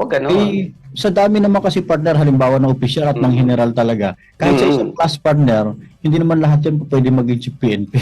wag ganon. Eh, sa dami naman kasi partner, halimbawa ng official at ng Mm. general talaga, kahit sa Mm. isang class partner, hindi naman lahat yan pwede maging chief PNP.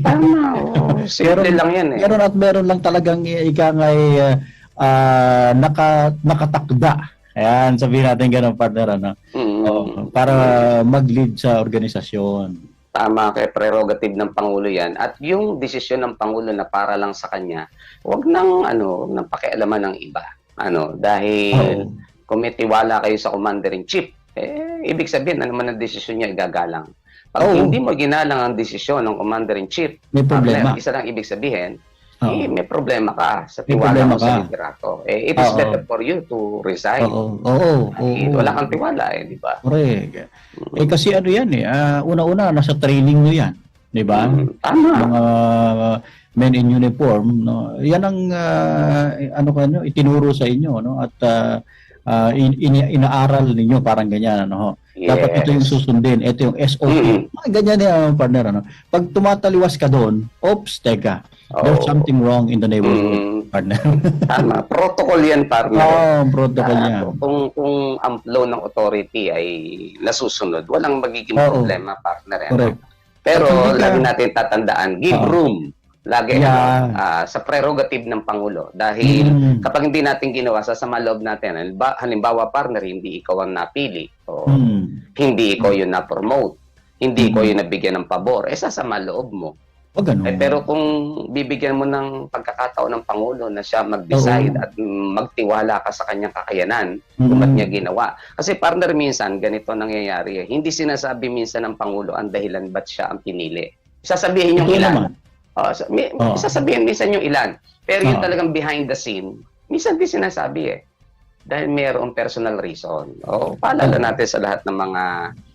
Tama, oo. Simple Meron- lang yan eh. meron at meron lang talagang i- ika nga eh, ah, naka, nakatakda. Ayan, sabihin natin ganun partner, ano? Mm. Oo, para mag-lead sa organisasyon. Tama kay prerogative ng Pangulo yan. At yung desisyon ng Pangulo na para lang sa kanya, wag nang, ano, nang pakialaman ng iba. Ano, dahil Oo. kung may tiwala kayo sa Commander-in-Chief, eh, ibig sabihin, ano man ang desisyon niya, igagalang. Pag Oo. hindi mo ginalang ang desisyon ng Commander-in-Chief, May problema. partner, isa lang ibig sabihin, Oo. eh, may problema ka sa tiwala problema mo sa ka. liderato. Eh, it is Oo. better for you to resign. Oo, oo, oo. Eh, wala kang tiwala eh, di ba? Correct. Eh kasi ano yan eh, ah, una-una nasa training mo yan, 'di ba? Mm, Tama. Mga men in uniform, no. Yan ang ah, ano kanyo itinuro sa inyo, no? At ah, ah, in- in- inaaral ninyo parang ganyan ano ho. Dapat ito yung susundin, ito yung SOP. Mm. Mga ganyan yan partner ano. Pag tumataliwas ka doon, oops, teka. There's Oo. something wrong in the neighborhood, Mm, partner. tama. Protocol yan, partner. Oh, protocol Ah, niya. kung kung ang flow ng authority ay nasusunod, walang magiging Oo. problema, partner. eh, Correct. ano? Pero lagi natin tatandaan, give Oo. room. Lagi Yeah. ah, sa prerogative ng Pangulo. Dahil Mm. kapag hindi natin ginawa, sasama loob natin. Halimbawa, halimbawa, partner, hindi ikaw ang napili. O Mm. hindi ikaw yung na-promote. Hindi Mm. ikaw yung nabigyan ng pabor. Eh, sasama loob mo. Wag ganun. Eh, pero kung bibigyan mo ng pagkakataon ng Pangulo na siya mag-decide at mm, magtiwala ka sa kanyang kakayanan, Mm. kung ba't niya ginawa. Kasi partner minsan, ganito nangyayari. eh. Hindi sinasabi minsan ng Pangulo ang dahilan ba't siya ang pinili. Sasabihin yung ilan. Naman. Oh, sa, mi, Oo. Sasabihin minsan yung ilan. Pero yung Oo. talagang behind the scene, minsan di sinasabi eh. Dahil mayroong personal reason. O, paalala Oo. natin sa lahat ng mga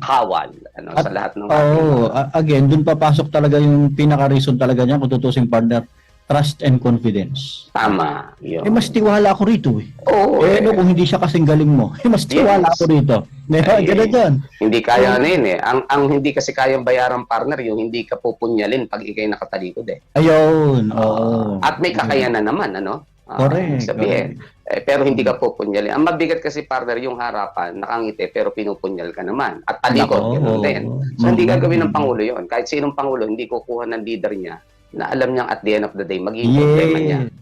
kawal. Ano, At- sa lahat ng Oo, ating a- again, dun papasok talaga yung pinaka-reason talaga niya kung tutusing partner, trust and confidence. tama. Yun. Eh, mas tiwala ako rito eh. Oo, eh, ano eh. kung hindi siya kasing galing mo? Eh, mas tiwala Yes. ako rito. Diba? Ay, Ganun yan. Hindi kaya na yun eh. Ang, ang hindi kasi kayang bayaran partner, yung hindi ka pupunyalin pag ikay nakatalikod eh. Ayun, oo. At may kakayanan naman, ano? Ah, Correct. Sabihin. Eh, pero hindi ka pupunyalin. Ang mabigat kasi partner, yung harapan, nakangiti, pero pinupunyal ka naman. At talikod, Nako, oo. din. So, hindi Mm. gagawin ng Pangulo yon Kahit sinong Pangulo, hindi kukuha ng leader niya na alam niyang at the end of the day, magiging problema niya. Yes.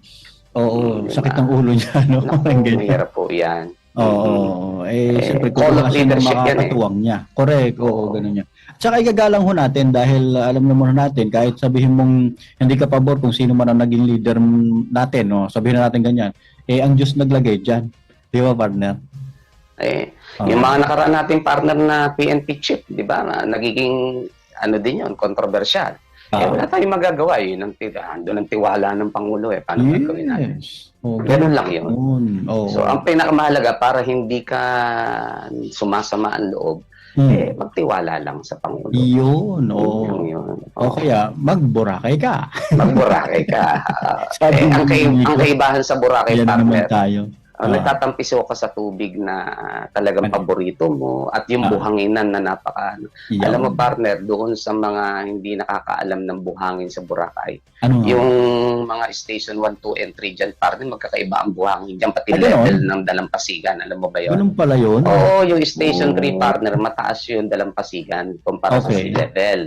Oo, Mm, sakit ng ulo niya, no? Naku, mahirap po yan. Oo, Mm. eh, Eh, siyempre kung of kasi leadership yan eh. makakatuwang niya. Correct, oo, Oo. ganun niya. Tsaka igagalang ho natin dahil alam naman natin, kahit sabihin mong hindi ka pabor kung sino man ang naging leader natin, no? sabihin na natin ganyan, eh ang Diyos naglagay dyan. Di ba, partner? Eh, Oo. Yung mga nakaraan nating partner na PNP chip, di ba? na Nagiging, ano din yun, controversial. Eh, wala tayong magagawa. Yun ang, ti- andun ang tiwala ng Pangulo eh. Paano gagawin natin? Yes. Oo, Ganun lang yun. Oo. So, ang pinakamahalaga para hindi ka sumasama ang loob, Hmm. eh, magtiwala lang sa Pangulo. Yun, Yun, oo. yun. O kaya, magburakay ka. Magburakay ka. Sabi eh, ang, kay, ang kaibahan sa Boracay Yan partner, tayo. Uh, nagtatampiso ka sa tubig na talagang Ano? paborito mo at yung Ah. buhanginan na napaka ano, Yan. Alam mo partner, doon sa mga hindi nakakaalam ng buhangin sa Boracay, ano yung mga station 1, 2, and 3 dyan, partner, magkakaiba ang buhangin dyan, pati ganon? level ng dalampasigan. Alam mo ba yun? Ganun pala yun? Oo, yung station Oo. 3 partner, mataas yung dalampasigan kumpara sa Okay. sea level.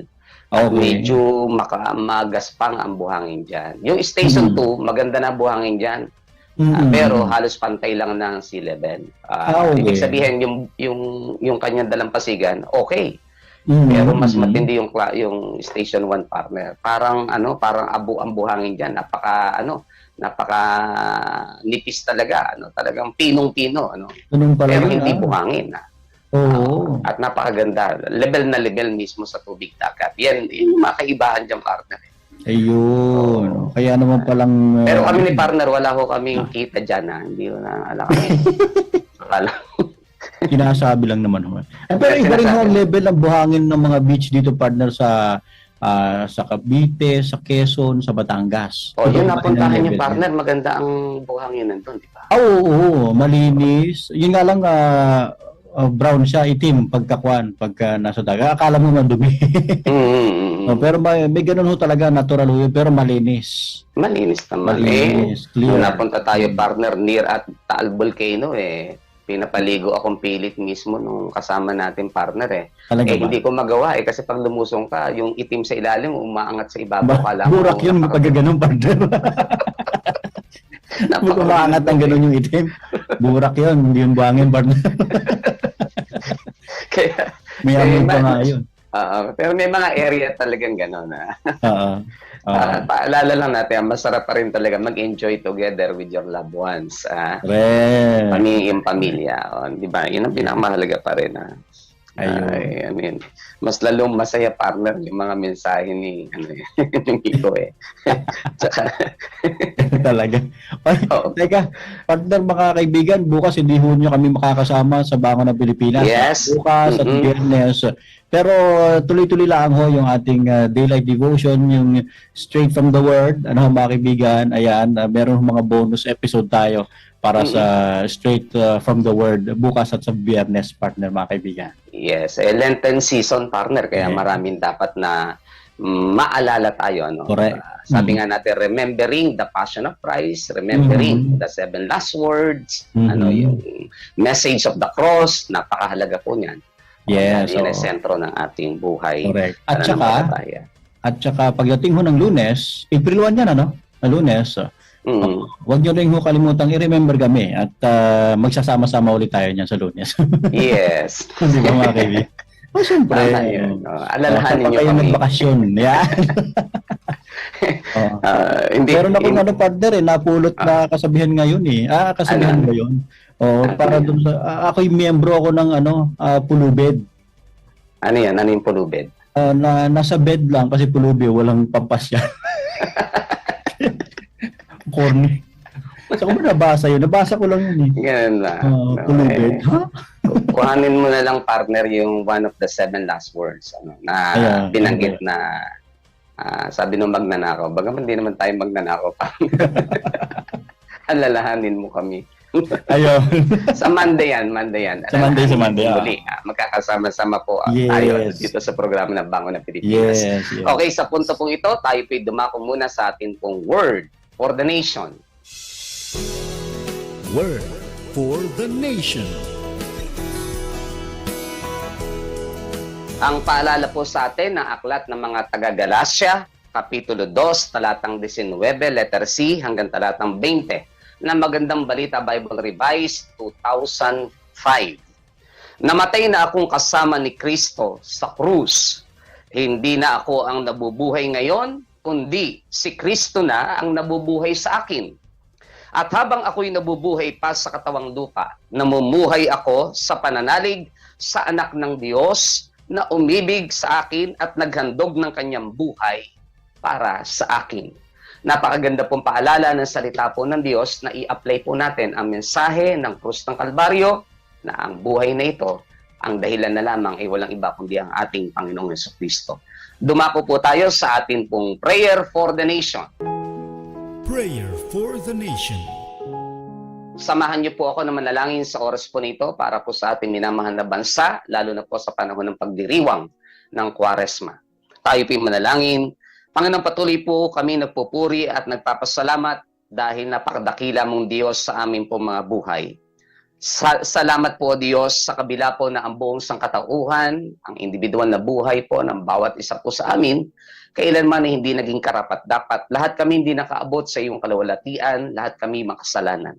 Okay. medyo maka, magaspang ang buhangin dyan. Yung station Mhm. 2, maganda na buhangin dyan. Ah, Mm-mm. pero halos pantay lang ng sea level. Ah, Ah, okay. Ibig sabihin, yung, yung, yung kanyang dalampasigan, okay. Mm-mm. Pero mas matindi yung yung station 1 partner. Parang ano, parang abo ang buhangin diyan. Napaka ano, napaka nipis talaga, ano, talagang pinong-pino, ano. Pero hindi buhangin. ah. Oo. At napakaganda. Level na level mismo sa tubig dagat. Yan, yung mga kaibahan diyan partner. Ayun. Kaya naman palang... uh, Pero kami ni partner, wala ko kaming kita diyan, ha. Hindi ko na alam. Akala. Sinasabi lang naman ho. Eh, pero iba rin ang level ng buhangin ng mga beach dito partner sa ah, sa Cavite, sa Quezon, sa Batangas. O, yun rin ang napuntahan yung partner. Maganda ang buhangin nandun, di ba? Ah, Oo, oo, malinis. Yun nga lang, ah, uh, brown siya, itim pagkakuan, pagka nasa dagat. Akala mo mandumi. Mm, No, pero may, may ganun ho talaga natural ho yun, pero malinis. Malinis naman eh. Malinis, Nung clear. napunta tayo partner near at Taal Volcano eh, pinapaligo akong pilit mismo nung kasama natin partner eh. Talaga Eh ba? hindi ko magawa eh kasi pag lumusong ka, yung itim sa ilalim umaangat sa ibabaw Ba, burak yun pag ganun, partner. Pag umaangat ang ganun yung itim. Burak yun, hindi yung buhangin, partner. Kaya, May Eh, pa nga yun. oo. pero may mga area talagang gano'n na. Oo. Oo. Ah, paalala lang natin, ang masarap pa rin talaga mag-enjoy together with your loved ones. Ah, yung pamilya. Oh, di ba? Yun ang pinakamahalaga pa rin. Ah. Ayun. Ay, ano yun. Mas lalong masaya partner yung mga mensahe ni ano eh, ni Kiko eh. Tsaka, Talaga. Ay, Oo. teka, partner mga kaibigan, bukas hindi ho nyo kami makakasama sa Bangon ng Pilipinas. Yes. Bukas at Mhm. Biyernes. Pero tuloy-tuloy lang ho yung ating uh, daylight devotion, yung straight from the word. Ano ho, mga kaibigan, ayan, uh, meron ho mga bonus episode tayo para sa straight uh, from the word bukas at sa Biyernes, partner mga kaibigan. yes, eh, Lenten season partner, kaya Yeah. maraming dapat na maalala tayo. No? Correct. Ah, sabi Mhm. nga natin, remembering the passion of Christ, remembering Mhm. the seven last words, Mhm. ano yung message of the cross, napakahalaga po niyan. Yes. Yan ang oo. sentro ng ating buhay. Correct. At Ano, saka, at saka pagdating ho ng lunes, April 1 yan ano? Na lunes, uh, Mm. Huwag nyo rin ho kalimutang i-remember kami at ah, magsasama-sama ulit tayo niyan sa lunes. Yes. Di ba mga kaibigan? Oh, siyempre. Tama yun. Oh. Oh, alalahanin niyo kayo kami. nagbakasyon. Yan. oh. Ah, hindi, Meron akong hindi- ano partner eh, napulot na kasabihan ngayon eh. Ah, kasabihan Ano? ba yun? Oh, Ano para dun sa, ah, ako yung miyembro ako ng ano, ah, pulubed. ano yan? Ano yung pulubid? Ah, na, nasa bed lang kasi pulubi, walang pampasya. Corny. Saan ko ba nabasa yun? Nabasa ko lang yun eh. Ganun na. Ah, No, eh, Ha? kuhanin mo na lang partner yung one of the seven last words ano, na Ayan. binanggit na ah, sabi nung magnanakaw. Bagaman hindi naman tayo magnanakaw pa. Alalahanin mo kami. Ayun. Sa Monday yan, Monday yan. Sa Monday, sa Monday, ah. Muli, ah, magkakasama-sama po ah, Yes. tayo dito sa programa ng Bango ng Pilipinas. Yes, yes. Okay, sa punto pong ito, tayo po'y dumako muna sa atin pong word for the nation. Word for the Nation. Ang paalala po sa atin ng aklat ng mga taga-Galasya, Kapitulo 2, talatang 19, letter C hanggang talatang 20 na Magandang Balita Bible Revised 2005. Namatay na akong kasama ni Kristo sa krus. Hindi na ako ang nabubuhay ngayon, kundi si Kristo na ang nabubuhay sa akin. At habang ako'y nabubuhay pa sa katawang lupa, namumuhay ako sa pananalig sa anak ng Diyos na umibig sa akin at naghandog ng kanyang buhay para sa akin. Napakaganda pong paalala ng salita po ng Diyos na i-apply po natin ang mensahe ng krus ng Kalbaryo na ang buhay na ito, ang dahilan na lamang ay walang iba kundi ang ating Panginoong Yeso Kristo. Dumako po tayo sa ating pong prayer for the nation. Prayer for the Nation. Samahan niyo po ako na manalangin sa oras po nito para po sa ating minamahal na bansa, lalo na po sa panahon ng pagdiriwang ng Kwaresma. Tayo po manalangin. Panginoon, patuloy po kami nagpupuri at nagpapasalamat dahil napakadakila mong Diyos sa aming po mga buhay. Sa- salamat po Diyos sa kabila po na ang buong sangkatauhan, ang individual na buhay po ng bawat isa po sa amin, kailanman ay hindi naging karapat dapat. Lahat kami hindi nakaabot sa iyong kalawalatian, lahat kami makasalanan.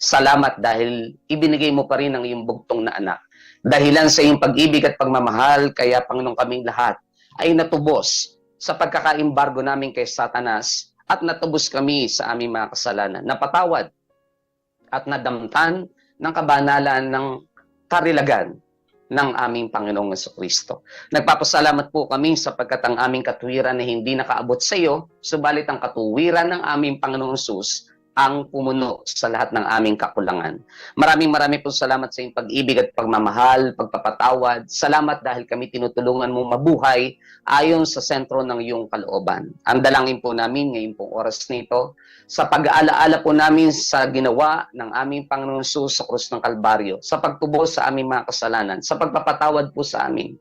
Salamat dahil ibinigay mo pa rin ang iyong bugtong na anak. Dahilan sa iyong pag-ibig at pagmamahal, kaya Panginoon kaming lahat ay natubos sa pagkakaimbargo namin kay Satanas at natubos kami sa aming mga kasalanan. Napatawad at nadamtan ng kabanalan ng karilagan ng aming Panginoong Kristo. Nagpapasalamat po kami sapagkat ang aming katuwiran na hindi nakaabot sa iyo, subalit ang katuwiran ng aming Panginoong Jesus ang pumuno sa lahat ng aming kakulangan. Maraming maraming po salamat sa iyong pag-ibig at pagmamahal, pagpapatawad. Salamat dahil kami tinutulungan mo mabuhay ayon sa sentro ng iyong kalooban. Ang dalangin po namin ngayon pong oras nito, sa pag-aalaala po namin sa ginawa ng aming Panginoon sa krus ng Kalbaryo, sa pagtubos sa aming mga kasalanan, sa pagpapatawad po sa amin.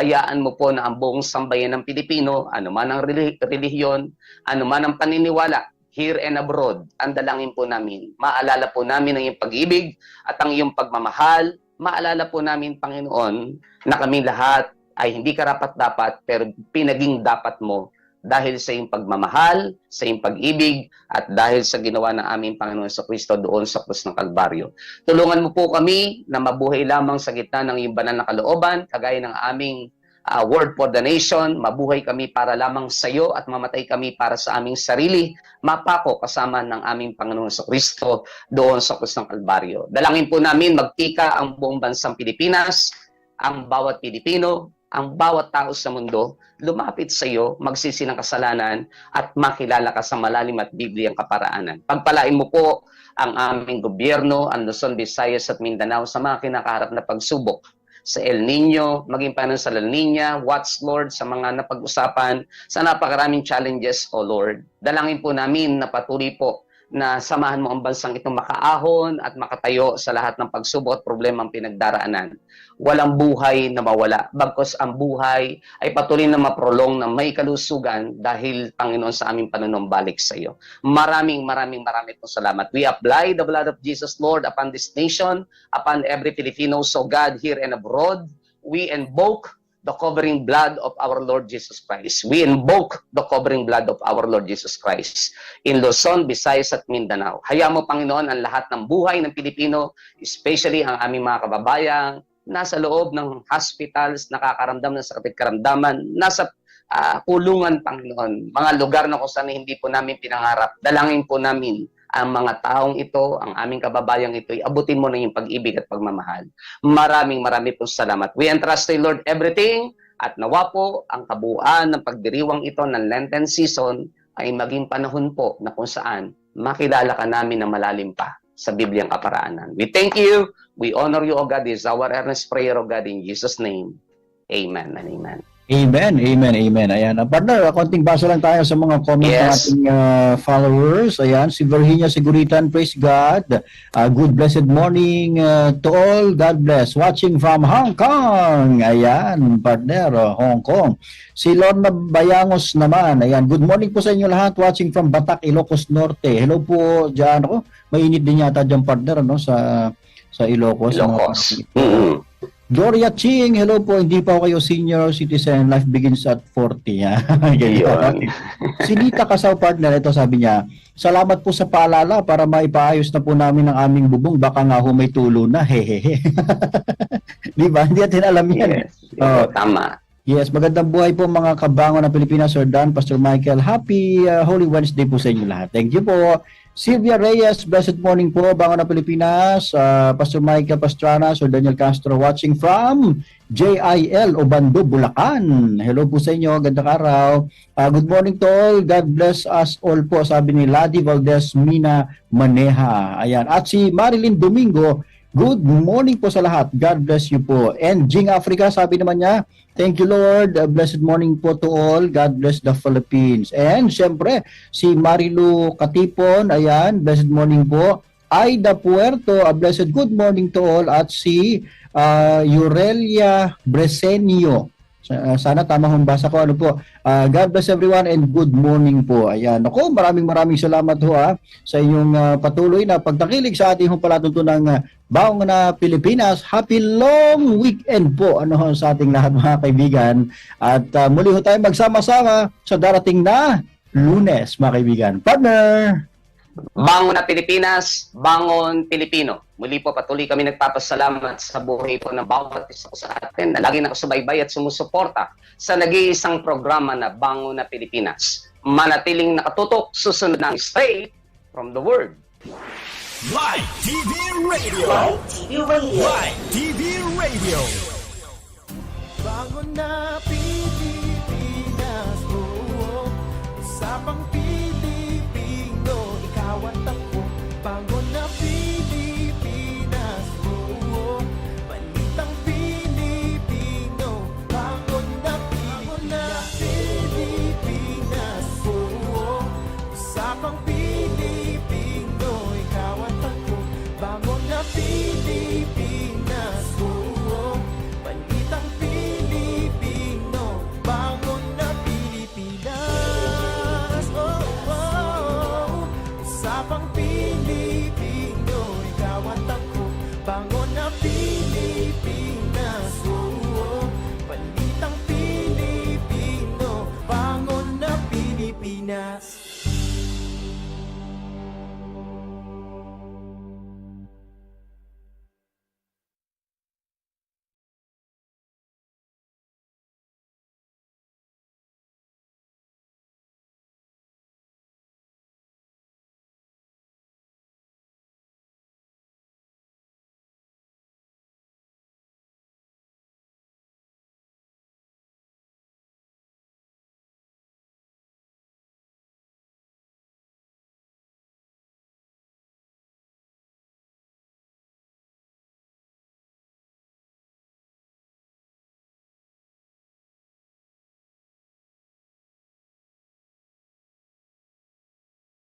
Hayaan mo po na ang buong sambayan ng Pilipino, anuman ang reli- relihiyon, anuman ang paniniwala, here and abroad, ang dalangin po namin. Maalala po namin ang iyong pag-ibig at ang iyong pagmamahal. Maalala po namin, Panginoon, na kami lahat ay hindi karapat-dapat pero pinaging dapat mo dahil sa iyong pagmamahal, sa iyong pag-ibig, at dahil sa ginawa ng aming Panginoon sa Kristo doon sa krus ng Kalbaryo. Tulungan mo po kami na mabuhay lamang sa gitna ng iyong banal na kalooban, kagaya ng aming uh, word for the nation, mabuhay kami para lamang sa iyo at mamatay kami para sa aming sarili, mapako kasama ng aming Panginoon sa Kristo doon sa krus ng Kalbaryo. Dalangin po namin magtika ang buong bansang Pilipinas, ang bawat Pilipino, ang bawat tao sa mundo, lumapit sa iyo, magsisi ng kasalanan, at makilala ka sa malalim at Bibliyang kaparaanan. Pagpalain mo po ang aming gobyerno, ang Luzon, Visayas at Mindanao sa mga kinakaharap na pagsubok sa El Nino, maging paano sa La Nina, Watch Lord, sa mga napag-usapan, sa napakaraming challenges, O Lord. Dalangin po namin na patuloy po na samahan mo ang bansang itong makaahon at makatayo sa lahat ng pagsubok at problemang pinagdaraanan. Walang buhay na mawala. Bagkos ang buhay ay patuloy na maprolong na may kalusugan dahil Panginoon sa aming panunumbalik sa iyo. Maraming maraming maraming po salamat. We apply the blood of Jesus Lord upon this nation, upon every Filipino, so God here and abroad. We invoke the covering blood of our Lord Jesus Christ. We invoke the covering blood of our Lord Jesus Christ in Luzon, Visayas at Mindanao. Hayaan mo, Panginoon, ang lahat ng buhay ng Pilipino, especially ang aming mga kababayang nasa loob ng hospitals, nakakaramdam ng sakit karamdaman, nasa ah, kulungan, Panginoon, mga lugar na kung saan hindi po namin pinangarap. Dalangin po namin ang mga taong ito, ang aming kababayang ito, abutin mo na yung pag-ibig at pagmamahal. Maraming maraming po salamat. We entrust to you, Lord, everything at nawa po ang kabuuan ng pagdiriwang ito ng Lenten season ay maging panahon po na kung saan makilala ka namin na malalim pa sa Bibliang kaparaanan. We thank you. We honor you, O God. This is our earnest prayer, O God, in Jesus' name. Amen and amen. Amen, amen, amen. Ayan. Uh, partner, konting basa lang tayo sa mga comments ng Yes. ating uh, followers. Ayan, si Virginia Siguritan, praise God. Uh, good blessed morning uh, to all. God bless. Watching from Hong Kong. Ayan, partner, uh, Hong Kong. Si Lorna Bayangos naman. Ayan, good morning po sa inyo lahat. Watching from Batak, Ilocos Norte. Hello po dyan. Ako, mainit din yata dyan, partner, ano, sa sa Ilocos. Ilocos. Mm-mm. Gloria Ching, hello po. Hindi pa ako kayo senior citizen. Life begins at 40. Ha? Yun. si Nita Kasaw partner, ito sabi niya, salamat po sa paalala para maipaayos na po namin ang aming bubong. Baka nga ho may tulo na. Hehehe. Di ba? Hindi natin alam yan. Yes. Oh. Tama. Yes, magandang buhay po mga kabango ng Pilipinas, Sir Dan, Pastor Michael. Happy uh, Holy Wednesday po sa inyo lahat. Thank you po. Sylvia Reyes, blessed morning po, Bango ng Pilipinas. Uh, Pastor Michael Pastrana, Sir Daniel Castro watching from JIL, Obando, Bulacan. Hello po sa inyo, gandang araw. Uh, good morning to all. God bless us all po, sabi ni Ladi Valdez Mina Maneha. Ayan. At si Marilyn Domingo, good morning po sa lahat. God bless you po. And Jing Africa, sabi naman niya, Thank you, Lord. Uh, blessed morning po to all. God bless the Philippines. And syempre, si Marilu Katipon, ayan, blessed morning po. Aida Puerto, a blessed good morning to all. At si uh, Aurelia Bresenio. Uh, Sana tama kung basa ko. Ano po? Uh, God bless everyone and good morning po. Ayan. Ako, maraming maraming salamat ho ah, sa inyong uh, patuloy na pagtakilig sa ating hong palatuntunang uh, Baong na Pilipinas. Happy long weekend po ano ho, sa ating lahat mga kaibigan. At uh, muli ho tayo magsama-sama sa darating na lunes mga kaibigan. Partner! Bangon na Pilipinas, bangon Pilipino. Muli po patuloy kami nagpapasalamat sa buhay po ng bawat isa sa atin na lagi nakasubaybay at sumusuporta sa nag-iisang programa na Bangon na Pilipinas. Manatiling nakatutok, susunod ng straight from the Word. Live TV Radio. Live TV Radio. Live TV Radio. Bangon na Pilipinas, oo ikaw at sa pangpiling